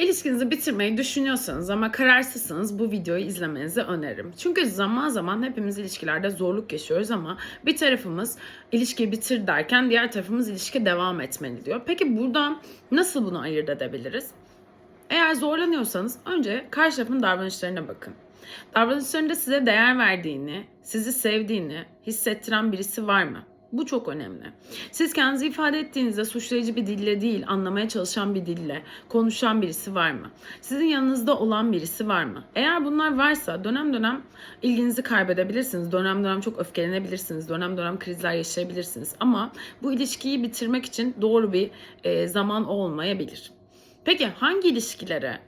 İlişkinizi bitirmeyi düşünüyorsanız ama kararsızsınız bu videoyu izlemenizi öneririm. Çünkü zaman zaman hepimiz ilişkilerde zorluk yaşıyoruz ama bir tarafımız ilişkiyi bitir derken diğer tarafımız ilişki devam etmeli diyor. Peki buradan nasıl bunu ayırt edebiliriz? Eğer zorlanıyorsanız önce karşı tarafın davranışlarına bakın. Davranışlarında size değer verdiğini, sizi sevdiğini hissettiren birisi var mı? Bu çok önemli. Siz kendinizi ifade ettiğinizde suçlayıcı bir dille değil, anlamaya çalışan bir dille konuşan birisi var mı? Sizin yanınızda olan birisi var mı? Eğer bunlar varsa dönem dönem ilginizi kaybedebilirsiniz. Dönem dönem çok öfkelenebilirsiniz. Dönem dönem krizler yaşayabilirsiniz. Ama bu ilişkiyi bitirmek için doğru bir e, zaman olmayabilir. Peki hangi ilişkilere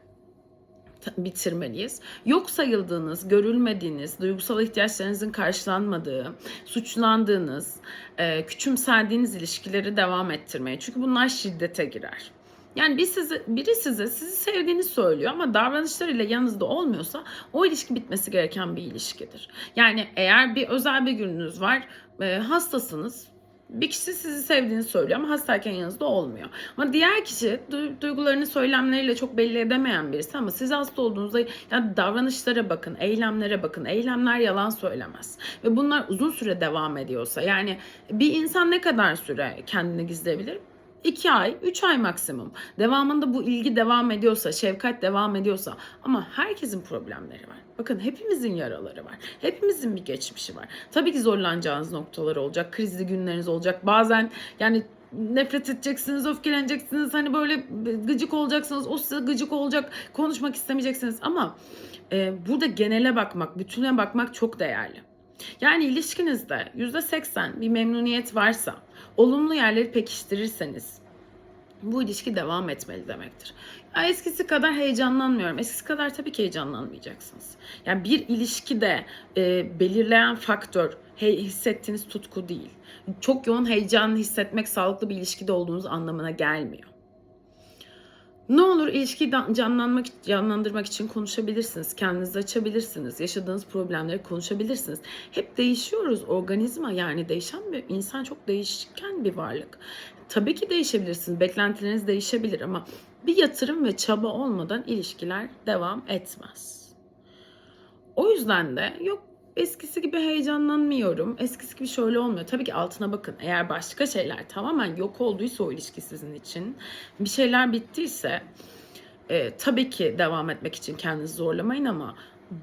bitirmeliyiz. Yok sayıldığınız, görülmediğiniz, duygusal ihtiyaçlarınızın karşılanmadığı, suçlandığınız, e, küçümsendiğiniz ilişkileri devam ettirmeye. Çünkü bunlar şiddete girer. Yani bir sizi, biri size sizi sevdiğini söylüyor ama davranışlarıyla yanınızda olmuyorsa o ilişki bitmesi gereken bir ilişkidir. Yani eğer bir özel bir gününüz var, e, hastasınız, bir kişi sizi sevdiğini söylüyor ama hastayken yanınızda olmuyor. Ama diğer kişi du- duygularını söylemleriyle çok belli edemeyen birisi ama siz hasta olduğunuzda yani davranışlara bakın, eylemlere bakın. Eylemler yalan söylemez. Ve bunlar uzun süre devam ediyorsa yani bir insan ne kadar süre kendini gizleyebilir? 2 ay, 3 ay maksimum. Devamında bu ilgi devam ediyorsa, şefkat devam ediyorsa ama herkesin problemleri var. Bakın hepimizin yaraları var. Hepimizin bir geçmişi var. Tabii ki zorlanacağınız noktalar olacak. Krizli günleriniz olacak. Bazen yani nefret edeceksiniz, öfkeleneceksiniz. Hani böyle gıcık olacaksınız. O size gıcık olacak. Konuşmak istemeyeceksiniz ama e, burada genele bakmak, bütüne bakmak çok değerli. Yani ilişkinizde %80 bir memnuniyet varsa, olumlu yerleri pekiştirirseniz bu ilişki devam etmeli demektir. Ya eskisi kadar heyecanlanmıyorum. Eskisi kadar tabii ki heyecanlanmayacaksınız. Yani bir ilişkide e, belirleyen faktör he, hissettiğiniz tutku değil. Çok yoğun heyecan hissetmek sağlıklı bir ilişkide olduğunuz anlamına gelmiyor. Ne olur ilişkiyi da- canlanmak, canlandırmak için konuşabilirsiniz. Kendinizi açabilirsiniz. Yaşadığınız problemleri konuşabilirsiniz. Hep değişiyoruz. Organizma yani değişen bir insan çok değişken bir varlık. Tabii ki değişebilirsiniz. Beklentileriniz değişebilir ama bir yatırım ve çaba olmadan ilişkiler devam etmez. O yüzden de yok eskisi gibi heyecanlanmıyorum. Eskisi gibi şöyle olmuyor. Tabii ki altına bakın. Eğer başka şeyler tamamen yok olduysa o ilişki sizin için, bir şeyler bittiyse e, tabii ki devam etmek için kendinizi zorlamayın ama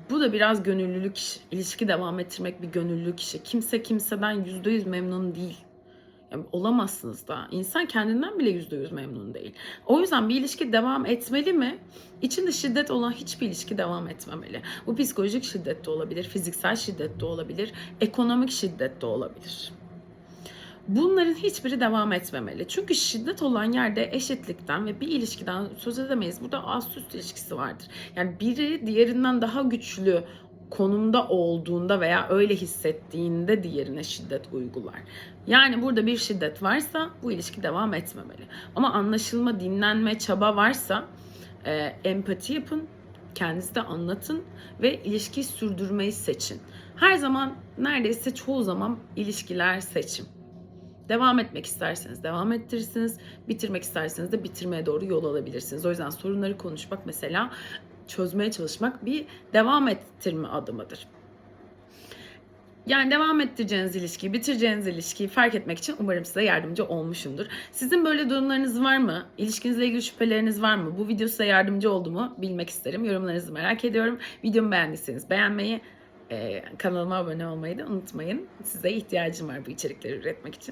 bu da biraz gönüllülük işi. İlişki devam ettirmek bir gönüllülük işi. Kimse kimseden yüzde yüz memnun değil. Olamazsınız da. İnsan kendinden bile yüzde yüz memnun değil. O yüzden bir ilişki devam etmeli mi? İçinde şiddet olan hiçbir ilişki devam etmemeli. Bu psikolojik şiddet de olabilir, fiziksel şiddet de olabilir, ekonomik şiddet de olabilir. Bunların hiçbiri devam etmemeli. Çünkü şiddet olan yerde eşitlikten ve bir ilişkiden söz edemeyiz. Burada ast üst ilişkisi vardır. Yani biri diğerinden daha güçlü konumda olduğunda veya öyle hissettiğinde diğerine şiddet uygular. Yani burada bir şiddet varsa bu ilişki devam etmemeli. Ama anlaşılma, dinlenme, çaba varsa e, empati yapın, kendinizi de anlatın ve ilişkiyi sürdürmeyi seçin. Her zaman neredeyse çoğu zaman ilişkiler seçim. Devam etmek isterseniz devam ettirirsiniz. Bitirmek isterseniz de bitirmeye doğru yol alabilirsiniz. O yüzden sorunları konuşmak mesela çözmeye çalışmak bir devam ettirme adımıdır. Yani devam ettireceğiniz ilişkiyi, bitireceğiniz ilişkiyi fark etmek için umarım size yardımcı olmuşumdur. Sizin böyle durumlarınız var mı? İlişkinizle ilgili şüpheleriniz var mı? Bu video size yardımcı oldu mu? Bilmek isterim. Yorumlarınızı merak ediyorum. Videomu beğendiyseniz beğenmeyi, kanalıma abone olmayı da unutmayın. Size ihtiyacım var bu içerikleri üretmek için.